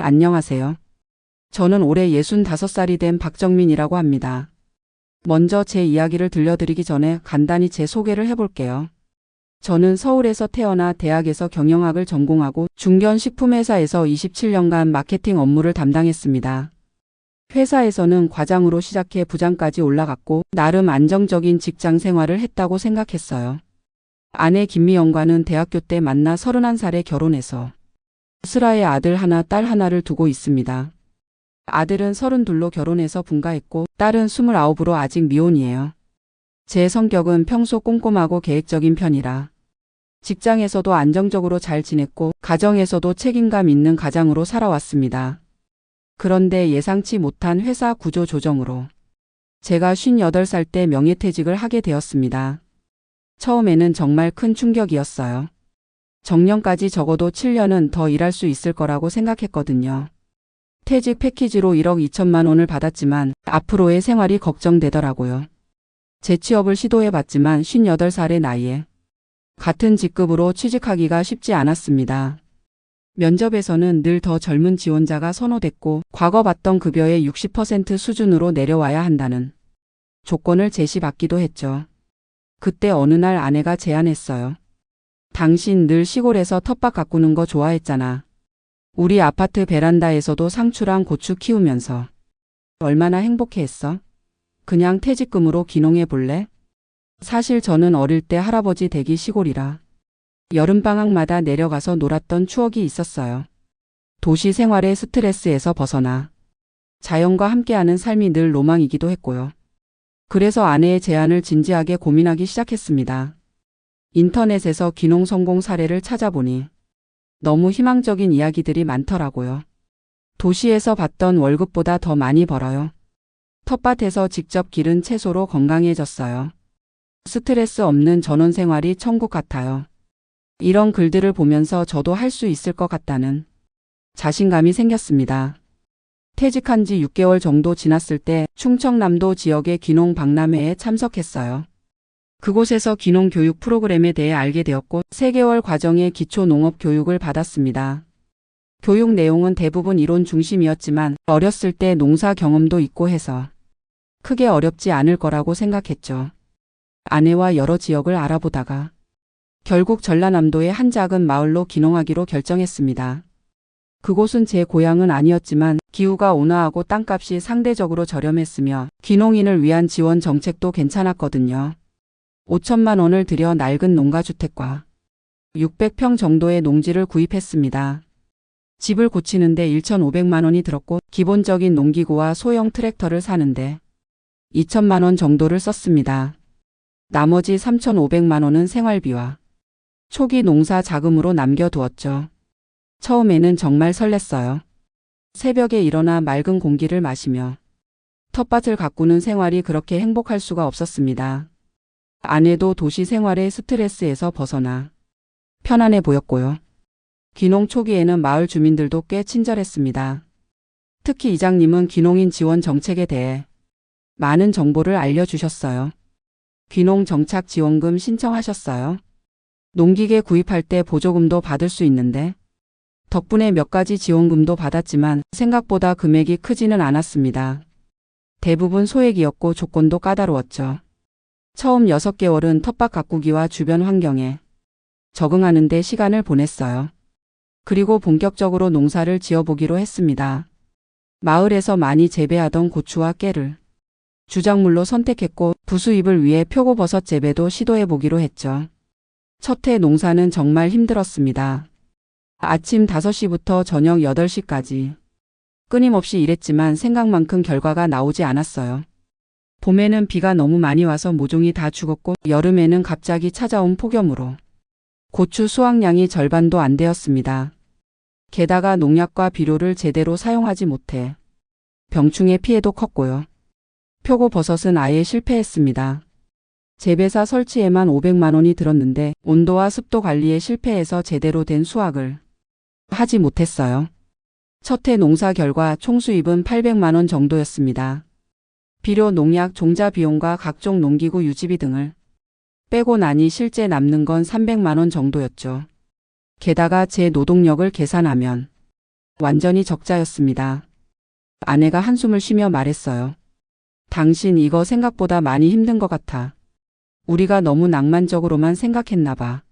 안녕하세요. 저는 올해 65살이 된 박정민이라고 합니다. 먼저 제 이야기를 들려드리기 전에 간단히 제 소개를 해볼게요. 저는 서울에서 태어나 대학에서 경영학을 전공하고 중견식품회사에서 27년간 마케팅 업무를 담당했습니다. 회사에서는 과장으로 시작해 부장까지 올라갔고 나름 안정적인 직장 생활을 했다고 생각했어요. 아내 김미영과는 대학교 때 만나 31살에 결혼해서 스라의 아들 하나, 딸 하나를 두고 있습니다. 아들은 32로 결혼해서 분가했고 딸은 29으로 아직 미혼이에요. 제 성격은 평소 꼼꼼하고 계획적인 편이라 직장에서도 안정적으로 잘 지냈고 가정에서도 책임감 있는 가장으로 살아왔습니다. 그런데 예상치 못한 회사 구조 조정으로 제가 58살 때 명예퇴직을 하게 되었습니다. 처음에는 정말 큰 충격이었어요. 정년까지 적어도 7년은 더 일할 수 있을 거라고 생각했거든요. 퇴직 패키지로 1억 2천만 원을 받았지만 앞으로의 생활이 걱정되더라고요. 재취업을 시도해봤지만 58살의 나이에 같은 직급으로 취직하기가 쉽지 않았습니다. 면접에서는 늘 더 젊은 지원자가 선호됐고 과거 받던 급여의 60% 수준으로 내려와야 한다는 조건을 제시받기도 했죠. 그때 어느 날 아내가 제안했어요. 당신 늘 시골에서 텃밭 가꾸는 거 좋아했잖아. 우리 아파트 베란다에서도 상추랑 고추 키우면서 얼마나 행복해했어? 그냥 퇴직금으로 기농해 볼래? 사실 저는 어릴 때 할아버지 댁이 시골이라 여름방학마다 내려가서 놀았던 추억이 있었어요. 도시 생활의 스트레스에서 벗어나 자연과 함께하는 삶이 늘 로망이기도 했고요. 그래서 아내의 제안을 진지하게 고민하기 시작했습니다. 인터넷에서 기농 성공 사례를 찾아보니 너무 희망적인 이야기들이 많더라고요. 도시에서 받던 월급보다 더 많이 벌어요. 텃밭에서 직접 기른 채소로 건강해졌어요. 스트레스 없는 전원 생활이 천국 같아요. 이런 글들을 보면서 저도 할 수 있을 것 같다는 자신감이 생겼습니다. 퇴직한 지 6개월 정도 지났을 때 충청남도 지역의 기농 박람회에 참석했어요. 그곳에서 기농 교육 프로그램에 대해 알게 되었고 3개월 과정의 기초 농업 교육을 받았습니다. 교육 내용은 대부분 이론 중심이었지만 어렸을 때 농사 경험도 있고 해서 크게 어렵지 않을 거라고 생각했죠. 아내와 여러 지역을 알아보다가 결국 전라남도의 한 작은 마을로 기농하기로 결정했습니다. 그곳은 제 고향은 아니었지만 기후가 온화하고 땅값이 상대적으로 저렴했으며 기농인을 위한 지원 정책도 괜찮았거든요. 5천만 원을 들여 낡은 농가주택과 600평 정도의 농지를 구입했습니다. 집을 고치는데 1,500만 원이 들었고 기본적인 농기구와 소형 트랙터를 사는데 2천만 원 정도를 썼습니다. 나머지 3,500만 원은 생활비와 초기 농사 자금으로 남겨두었죠. 처음에는 정말 설렜어요. 새벽에 일어나 맑은 공기를 마시며 텃밭을 가꾸는 생활이 그렇게 행복할 수가 없었습니다. 아내도 도시 생활의 스트레스에서 벗어나 편안해 보였고요. 귀농 초기에는 마을 주민들도 꽤 친절했습니다. 특히 이장님은 귀농인 지원 정책에 대해 많은 정보를 알려주셨어요. 귀농 정착 지원금 신청하셨어요? 농기계 구입할 때 보조금도 받을 수 있는데 덕분에 몇 가지 지원금도 받았지만 생각보다 금액이 크지는 않았습니다. 대부분 소액이었고 조건도 까다로웠죠. 처음 6개월은 텃밭 가꾸기와 주변 환경에 적응하는 데 시간을 보냈어요. 그리고 본격적으로 농사를 지어보기로 했습니다. 마을에서 많이 재배하던 고추와 깨를 주작물로 선택했고 부수입을 위해 표고버섯 재배도 시도해보기로 했죠. 첫 해 농사는 정말 힘들었습니다. 아침 5시부터 저녁 8시까지 끊임없이 일했지만 생각만큼 결과가 나오지 않았어요. 봄에는 비가 너무 많이 와서 모종이 다 죽었고 여름에는 갑자기 찾아온 폭염으로 고추 수확량이 절반도 안 되었습니다. 게다가 농약과 비료를 제대로 사용하지 못해 병충해 피해도 컸고요. 표고 버섯은 아예 실패했습니다. 재배사 설치에만 500만 원이 들었는데 온도와 습도 관리에 실패해서 제대로 된 수확을 하지 못했어요. 첫 해 농사 결과 총 수입은 800만 원 정도였습니다. 비료, 농약, 종자 비용과 각종 농기구 유지비 등을 빼고 나니 실제 남는 건 300만 원 정도였죠. 게다가 제 노동력을 계산하면 완전히 적자였습니다. 아내가 한숨을 쉬며 말했어요. 당신 이거 생각보다 많이 힘든 것 같아. 우리가 너무 낭만적으로만 생각했나 봐.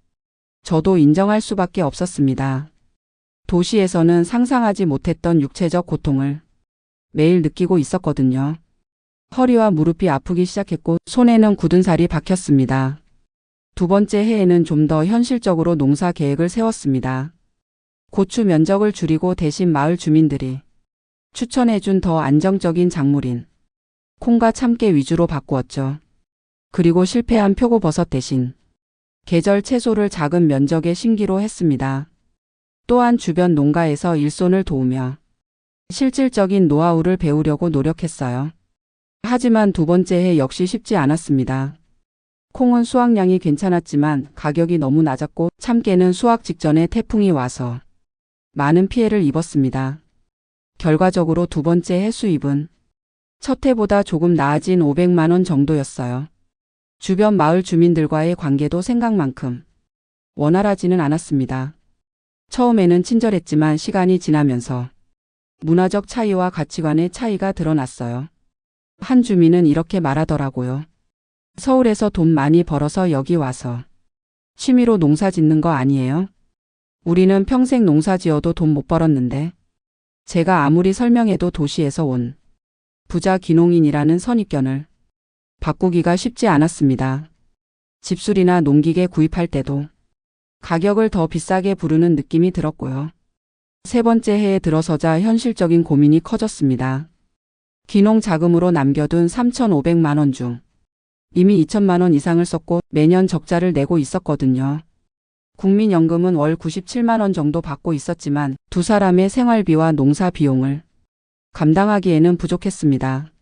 저도 인정할 수밖에 없었습니다. 도시에서는 상상하지 못했던 육체적 고통을 매일 느끼고 있었거든요. 허리와 무릎이 아프기 시작했고 손에는 굳은 살이 박혔습니다. 두 번째 해에는 좀 더 현실적으로 농사 계획을 세웠습니다. 고추 면적을 줄이고 대신 마을 주민들이 추천해준 더 안정적인 작물인 콩과 참깨 위주로 바꾸었죠. 그리고 실패한 표고버섯 대신 계절 채소를 작은 면적의 신기로 했습니다. 또한 주변 농가에서 일손을 도우며 실질적인 노하우를 배우려고 노력했어요. 하지만 두 번째 해 역시 쉽지 않았습니다. 콩은 수확량이 괜찮았지만 가격이 너무 낮았고 참깨는 수확 직전에 태풍이 와서 많은 피해를 입었습니다. 결과적으로 두 번째 해 수입은 첫 해보다 조금 나아진 500만 원 정도였어요. 주변 마을 주민들과의 관계도 생각만큼 원활하지는 않았습니다. 처음에는 친절했지만 시간이 지나면서 문화적 차이와 가치관의 차이가 드러났어요. 한 주민은 이렇게 말하더라고요. 서울에서 돈 많이 벌어서 여기 와서 취미로 농사 짓는 거 아니에요? 우리는 평생 농사 지어도 돈 못 벌었는데 제가 아무리 설명해도 도시에서 온 부자 기농인이라는 선입견을 바꾸기가 쉽지 않았습니다. 집술이나 농기계 구입할 때도 가격을 더 비싸게 부르는 느낌이 들었고요. 세 번째 해에 들어서자 현실적인 고민이 커졌습니다. 기농 자금으로 남겨둔 3,500만 원 중 이미 2천만 원 이상을 썼고 매년 적자를 내고 있었거든요. 국민연금은 월 97만 원 정도 받고 있었지만 두 사람의 생활비와 농사 비용을 감당하기에는 부족했습니다.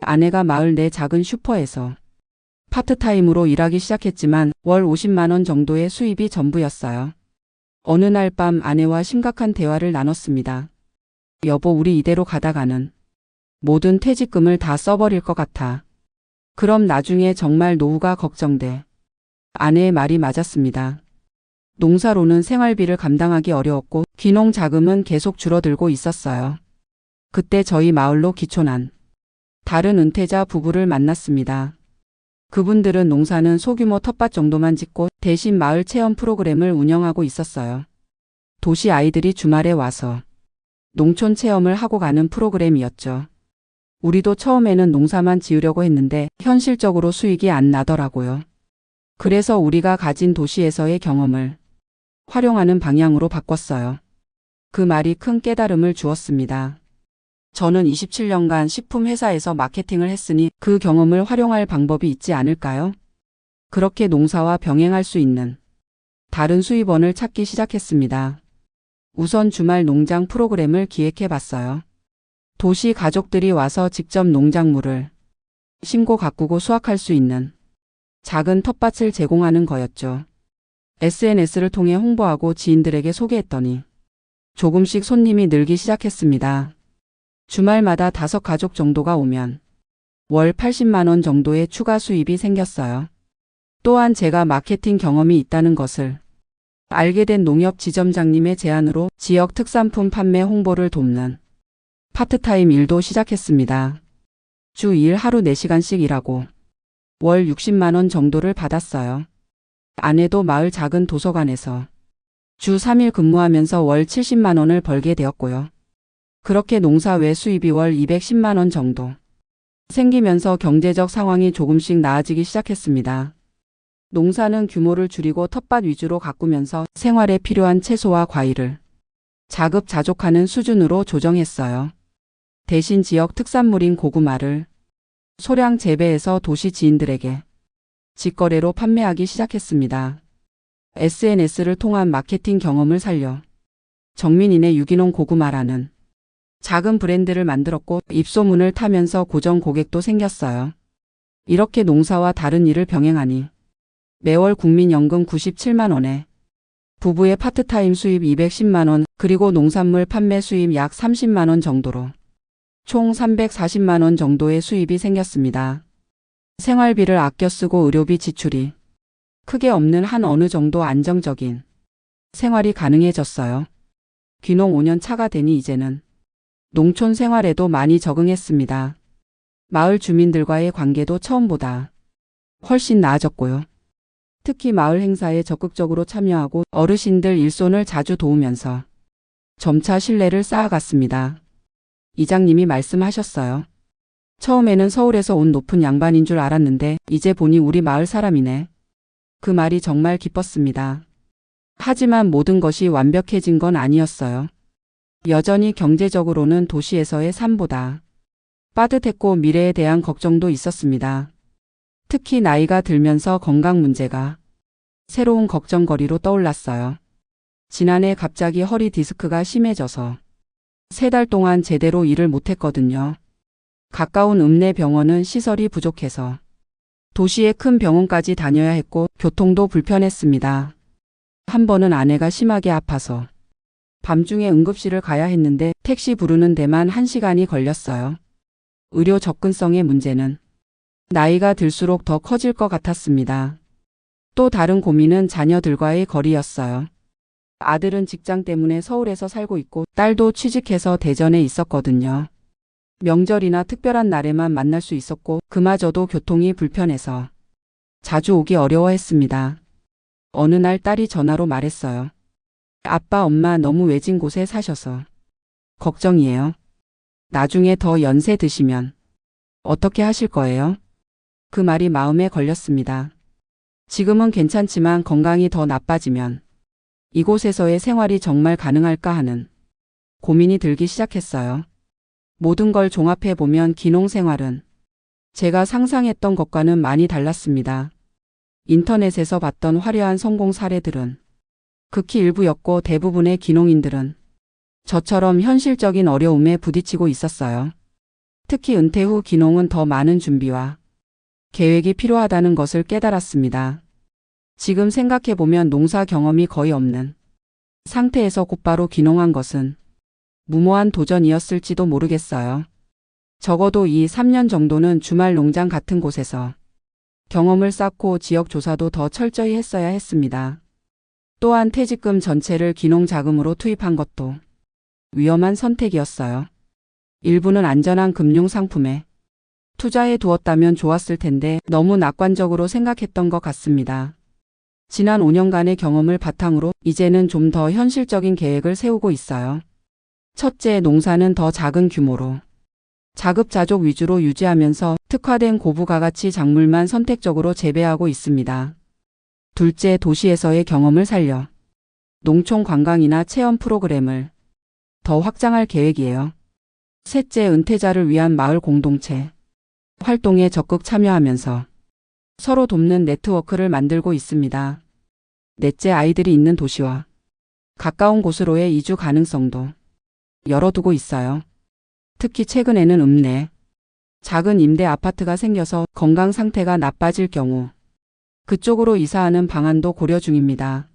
아내가 마을 내 작은 슈퍼에서 파트타임으로 일하기 시작했지만 월 50만 원 정도의 수입이 전부였어요. 어느 날 밤 아내와 심각한 대화를 나눴습니다. 여보, 우리 이대로 가다가는 모든 퇴직금을 다 써버릴 것 같아. 그럼 나중에 정말 노후가 걱정돼. 아내의 말이 맞았습니다. 농사로는 생활비를 감당하기 어려웠고 귀농 자금은 계속 줄어들고 있었어요. 그때 저희 마을로 기촌한 다른 은퇴자 부부를 만났습니다. 그분들은 농사는 소규모 텃밭 정도만 짓고 대신 마을 체험 프로그램을 운영하고 있었어요. 도시 아이들이 주말에 와서 농촌 체험을 하고 가는 프로그램이었죠. 우리도 처음에는 농사만 지으려고 했는데 현실적으로 수익이 안 나더라고요. 그래서 우리가 가진 도시에서의 경험을 활용하는 방향으로 바꿨어요. 그 말이 큰 깨달음을 주었습니다. 저는 27년간 식품 회사에서 마케팅을 했으니 그 경험을 활용할 방법이 있지 않을까요? 그렇게 농사와 병행할 수 있는 다른 수입원을 찾기 시작했습니다. 우선 주말 농장 프로그램을 기획해 봤어요. 도시 가족들이 와서 직접 농작물을 심고 가꾸고 수확할 수 있는 작은 텃밭을 제공하는 거였죠. SNS를 통해 홍보하고 지인들에게 소개했더니 조금씩 손님이 늘기 시작했습니다. 주말마다 다섯 가족 정도가 오면 월 80만 원 정도의 추가 수입이 생겼어요. 또한 제가 마케팅 경험이 있다는 것을 알게 된 농협 지점장님의 제안으로 지역 특산품 판매 홍보를 돕는 파트타임 일도 시작했습니다. 주 2일 하루 4시간씩 일하고 월 60만 원 정도를 받았어요. 아내도 마을 작은 도서관에서 주 3일 근무하면서 월 70만 원을 벌게 되었고요. 그렇게 농사 외 수입이 월 210만 원 정도 생기면서 경제적 상황이 조금씩 나아지기 시작했습니다. 농사는 규모를 줄이고 텃밭 위주로 가꾸면서 생활에 필요한 채소와 과일을 자급자족하는 수준으로 조정했어요. 대신 지역 특산물인 고구마를 소량 재배해서 도시 지인들에게 직거래로 판매하기 시작했습니다. SNS를 통한 마케팅 경험을 살려 정민인의 유기농 고구마라는 작은 브랜드를 만들었고 입소문을 타면서 고정 고객도 생겼어요. 이렇게 농사와 다른 일을 병행하니 매월 국민연금 97만 원에 부부의 파트타임 수입 210만 원 그리고 농산물 판매 수입 약 30만 원 정도로 총 340만 원 정도의 수입이 생겼습니다. 생활비를 아껴 쓰고 의료비 지출이 크게 없는 한 어느 정도 안정적인 생활이 가능해졌어요. 귀농 5년 차가 되니 이제는 농촌 생활에도 많이 적응했습니다. 마을 주민들과의 관계도 처음보다 훨씬 나아졌고요. 특히 마을 행사에 적극적으로 참여하고 어르신들 일손을 자주 도우면서 점차 신뢰를 쌓아갔습니다. 이장님이 말씀하셨어요. 처음에는 서울에서 온 높은 양반인 줄 알았는데 이제 보니 우리 마을 사람이네. 그 말이 정말 기뻤습니다. 하지만 모든 것이 완벽해진 건 아니었어요. 여전히 경제적으로는 도시에서의 삶보다 빠듯했고 미래에 대한 걱정도 있었습니다. 특히 나이가 들면서 건강 문제가 새로운 걱정거리로 떠올랐어요. 지난해 갑자기 허리 디스크가 심해져서 세 달 동안 제대로 일을 못했거든요. 가까운 읍내 병원은 시설이 부족해서 도시의 큰 병원까지 다녀야 했고 교통도 불편했습니다. 한 번은 아내가 심하게 아파서 밤중에 응급실을 가야 했는데 택시 부르는 데만 1시간이 걸렸어요. 의료 접근성의 문제는 나이가 들수록 더 커질 것 같았습니다. 또 다른 고민은 자녀들과의 거리였어요. 아들은 직장 때문에 서울에서 살고 있고 딸도 취직해서 대전에 있었거든요. 명절이나 특별한 날에만 만날 수 있었고 그마저도 교통이 불편해서 자주 오기 어려워했습니다. 어느 날 딸이 전화로 말했어요. 아빠 엄마 너무 외진 곳에 사셔서 걱정이에요. 나중에 더 연세 드시면 어떻게 하실 거예요? 그 말이 마음에 걸렸습니다. 지금은 괜찮지만 건강이 더 나빠지면 이곳에서의 생활이 정말 가능할까 하는 고민이 들기 시작했어요. 모든 걸 종합해 보면 기농 생활은 제가 상상했던 것과는 많이 달랐습니다. 인터넷에서 봤던 화려한 성공 사례들은 극히 일부였고 대부분의 기농인들은 저처럼 현실적인 어려움에 부딪히고 있었어요. 특히 은퇴 후 기농은 더 많은 준비와 계획이 필요하다는 것을 깨달았습니다. 지금 생각해보면 농사 경험이 거의 없는 상태에서 곧바로 기농한 것은 무모한 도전이었을지도 모르겠어요. 적어도 이 3년 정도는 주말 농장 같은 곳에서 경험을 쌓고 지역 조사도 더 철저히 했어야 했습니다. 또한 퇴직금 전체를 기농 자금으로 투입한 것도 위험한 선택이었어요. 일부는 안전한 금융 상품에 투자해 두었다면 좋았을 텐데 너무 낙관적으로 생각했던 것 같습니다. 지난 5년간의 경험을 바탕으로 이제는 좀 더 현실적인 계획을 세우고 있어요. 첫째, 농사는 더 작은 규모로 자급자족 위주로 유지하면서 특화된 고부가 가치 작물만 선택적으로 재배하고 있습니다. 둘째, 도시에서의 경험을 살려 농촌 관광이나 체험 프로그램을 더 확장할 계획이에요. 셋째, 은퇴자를 위한 마을 공동체 활동에 적극 참여하면서 서로 돕는 네트워크를 만들고 있습니다. 넷째, 아이들이 있는 도시와 가까운 곳으로의 이주 가능성도 열어두고 있어요. 특히 최근에는 읍내, 작은 임대 아파트가 생겨서 건강 상태가 나빠질 경우 그쪽으로 이사하는 방안도 고려 중입니다.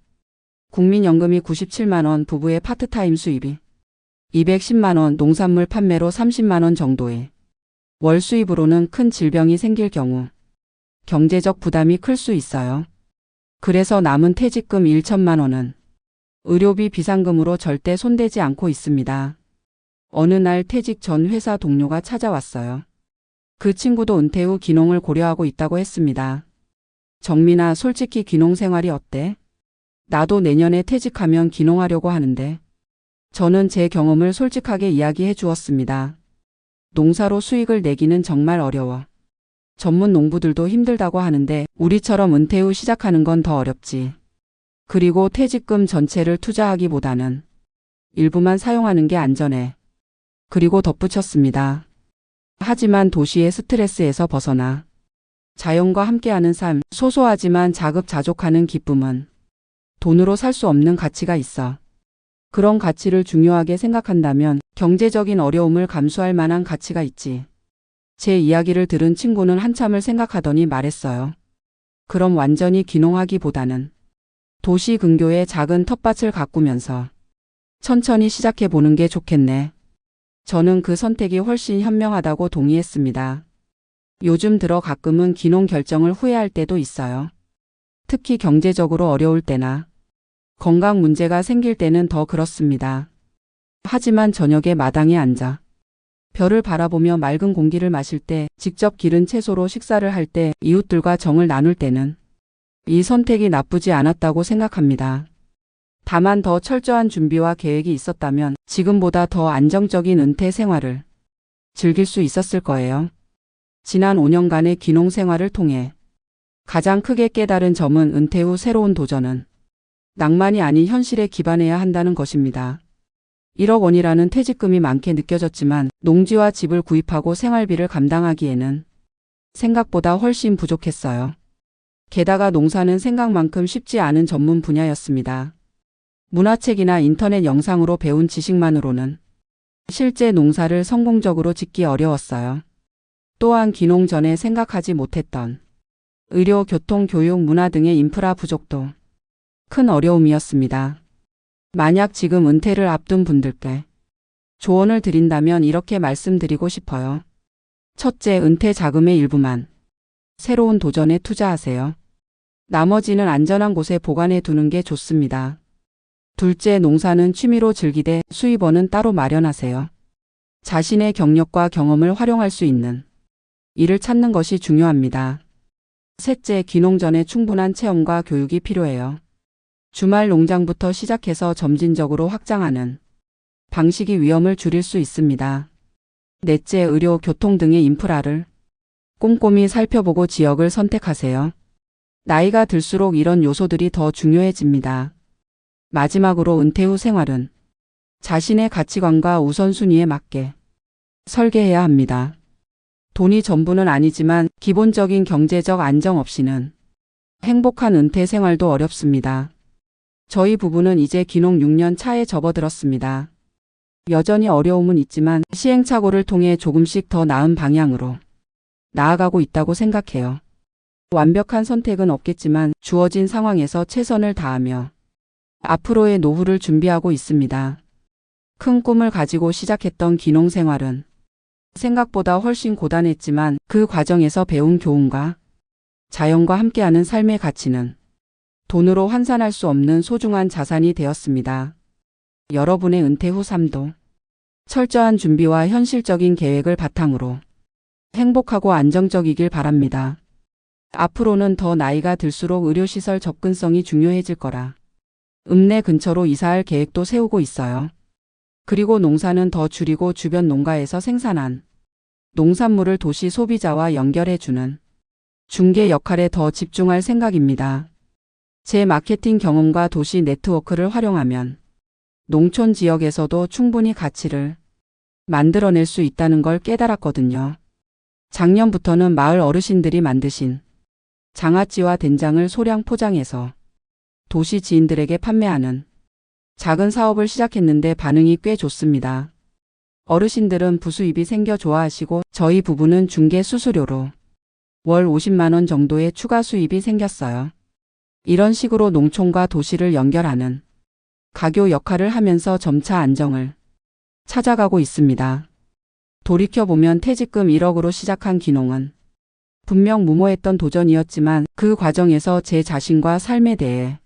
국민연금이 97만원 부부의 파트타임 수입이 210만원 농산물 판매로 30만원 정도의 월 수입으로는 큰 질병이 생길 경우 경제적 부담이 클 수 있어요. 그래서 남은 퇴직금 1천만 원은 의료비 비상금으로 절대 손대지 않고 있습니다. 어느 날 퇴직 전 회사 동료가 찾아왔어요. 그 친구도 은퇴 후 귀농을 고려하고 있다고 했습니다. 정민아, 솔직히 귀농 생활이 어때? 나도 내년에 퇴직하면 귀농하려고 하는데. 저는 제 경험을 솔직하게 이야기해 주었습니다. 농사로 수익을 내기는 정말 어려워. 전문 농부들도 힘들다고 하는데 우리처럼 은퇴 후 시작하는 건 더 어렵지. 그리고 퇴직금 전체를 투자하기보다는 일부만 사용하는 게 안전해. 그리고 덧붙였습니다. 하지만 도시의 스트레스에서 벗어나 자연과 함께하는 삶, 소소하지만 자급자족하는 기쁨은 돈으로 살 수 없는 가치가 있어. 그런 가치를 중요하게 생각한다면 경제적인 어려움을 감수할 만한 가치가 있지. 제 이야기를 들은 친구는 한참을 생각하더니 말했어요. 그럼 완전히 귀농하기보다는 도시 근교에 작은 텃밭을 가꾸면서 천천히 시작해 보는 게 좋겠네. 저는 그 선택이 훨씬 현명하다고 동의했습니다. 요즘 들어 가끔은 귀농 결정을 후회할 때도 있어요. 특히 경제적으로 어려울 때나 건강 문제가 생길 때는 더 그렇습니다. 하지만 저녁에 마당에 앉아 별을 바라보며 맑은 공기를 마실 때, 직접 기른 채소로 식사를 할 때, 이웃들과 정을 나눌 때는 이 선택이 나쁘지 않았다고 생각합니다. 다만 더 철저한 준비와 계획이 있었다면 지금보다 더 안정적인 은퇴 생활을 즐길 수 있었을 거예요. 지난 5년간의 귀농 생활을 통해 가장 크게 깨달은 점은 은퇴 후 새로운 도전은 낭만이 아닌 현실에 기반해야 한다는 것입니다. 1억 원이라는 퇴직금이 많게 느껴졌지만 농지와 집을 구입하고 생활비를 감당하기에는 생각보다 훨씬 부족했어요. 게다가 농사는 생각만큼 쉽지 않은 전문 분야였습니다. 문화책이나 인터넷 영상으로 배운 지식만으로는 실제 농사를 성공적으로 짓기 어려웠어요. 또한 귀농 전에 생각하지 못했던 의료, 교통, 교육, 문화 등의 인프라 부족도 큰 어려움이었습니다. 만약 지금 은퇴를 앞둔 분들께 조언을 드린다면 이렇게 말씀드리고 싶어요. 첫째, 은퇴 자금의 일부만 새로운 도전에 투자하세요. 나머지는 안전한 곳에 보관해 두는 게 좋습니다. 둘째, 농사는 취미로 즐기되 수입원은 따로 마련하세요. 자신의 경력과 경험을 활용할 수 있는 일을 찾는 것이 중요합니다. 셋째, 귀농 전에 충분한 체험과 교육이 필요해요. 주말 농장부터 시작해서 점진적으로 확장하는 방식이 위험을 줄일 수 있습니다. 넷째, 의료, 교통 등의 인프라를 꼼꼼히 살펴보고 지역을 선택하세요. 나이가 들수록 이런 요소들이 더 중요해집니다. 마지막으로 은퇴 후 생활은 자신의 가치관과 우선순위에 맞게 설계해야 합니다. 돈이 전부는 아니지만 기본적인 경제적 안정 없이는 행복한 은퇴 생활도 어렵습니다. 저희 부부는 이제 귀농 6년 차에 접어들었습니다. 여전히 어려움은 있지만 시행착오를 통해 조금씩 더 나은 방향으로 나아가고 있다고 생각해요. 완벽한 선택은 없겠지만 주어진 상황에서 최선을 다하며 앞으로의 노후를 준비하고 있습니다. 큰 꿈을 가지고 시작했던 귀농 생활은 생각보다 훨씬 고단했지만 그 과정에서 배운 교훈과 자연과 함께하는 삶의 가치는 돈으로 환산할 수 없는 소중한 자산이 되었습니다. 여러분의 은퇴 후 삶도 철저한 준비와 현실적인 계획을 바탕으로 행복하고 안정적이길 바랍니다. 앞으로는 더 나이가 들수록 의료시설 접근성이 중요해질 거라 읍내 근처로 이사할 계획도 세우고 있어요. 그리고 농사는 더 줄이고 주변 농가에서 생산한 농산물을 도시 소비자와 연결해주는 중개 역할에 더 집중할 생각입니다. 제 마케팅 경험과 도시 네트워크를 활용하면 농촌 지역에서도 충분히 가치를 만들어낼 수 있다는 걸 깨달았거든요. 작년부터는 마을 어르신들이 만드신 장아찌와 된장을 소량 포장해서 도시 지인들에게 판매하는 작은 사업을 시작했는데 반응이 꽤 좋습니다. 어르신들은 부수입이 생겨 좋아하시고 저희 부부는 중개 수수료로 월 50만원 정도의 추가 수입이 생겼어요. 이런 식으로 농촌과 도시를 연결하는 가교 역할을 하면서 점차 안정을 찾아가고 있습니다. 돌이켜보면 퇴직금 1억으로 시작한 귀농은 분명 무모했던 도전이었지만 그 과정에서 제 자신과 삶에 대해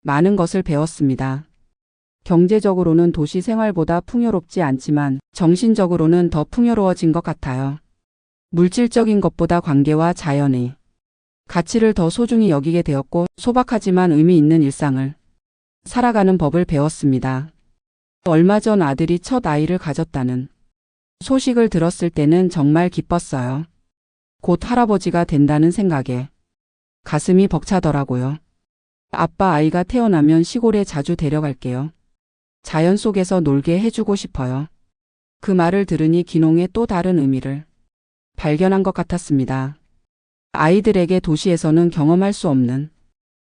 많은 것을 배웠습니다. 경제적으로는 도시 생활보다 풍요롭지 않지만 정신적으로는 더 풍요로워진 것 같아요. 물질적인 것보다 관계와 자연의 가치를 더 소중히 여기게 되었고 소박하지만 의미 있는 일상을 살아가는 법을 배웠습니다. 얼마 전 아들이 첫 아이를 가졌다는 소식을 들었을 때는 정말 기뻤어요. 곧 할아버지가 된다는 생각에 가슴이 벅차더라고요. 아빠 아이가 태어나면 시골에 자주 데려갈게요. 자연 속에서 놀게 해주고 싶어요. 그 말을 들으니 기농의 또 다른 의미를 발견한 것 같았습니다. 아이들에게 도시에서는 경험할 수 없는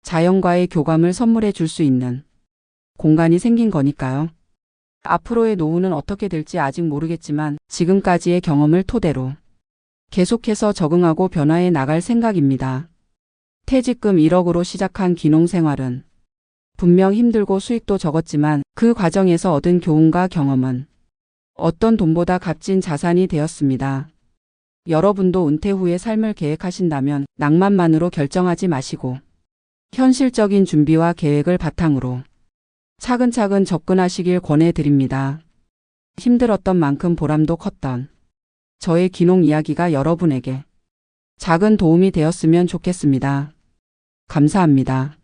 자연과의 교감을 선물해 줄 수 있는 공간이 생긴 거니까요. 앞으로의 노후는 어떻게 될지 아직 모르겠지만 지금까지의 경험을 토대로 계속해서 적응하고 변화해 나갈 생각입니다. 퇴직금 1억으로 시작한 귀농 생활은 분명 힘들고 수익도 적었지만 그 과정에서 얻은 교훈과 경험은 어떤 돈보다 값진 자산이 되었습니다. 여러분도 은퇴 후의 삶을 계획하신다면 낭만만으로 결정하지 마시고 현실적인 준비와 계획을 바탕으로 차근차근 접근하시길 권해드립니다. 힘들었던 만큼 보람도 컸던 저의 기농 이야기가 여러분에게 작은 도움이 되었으면 좋겠습니다. 감사합니다.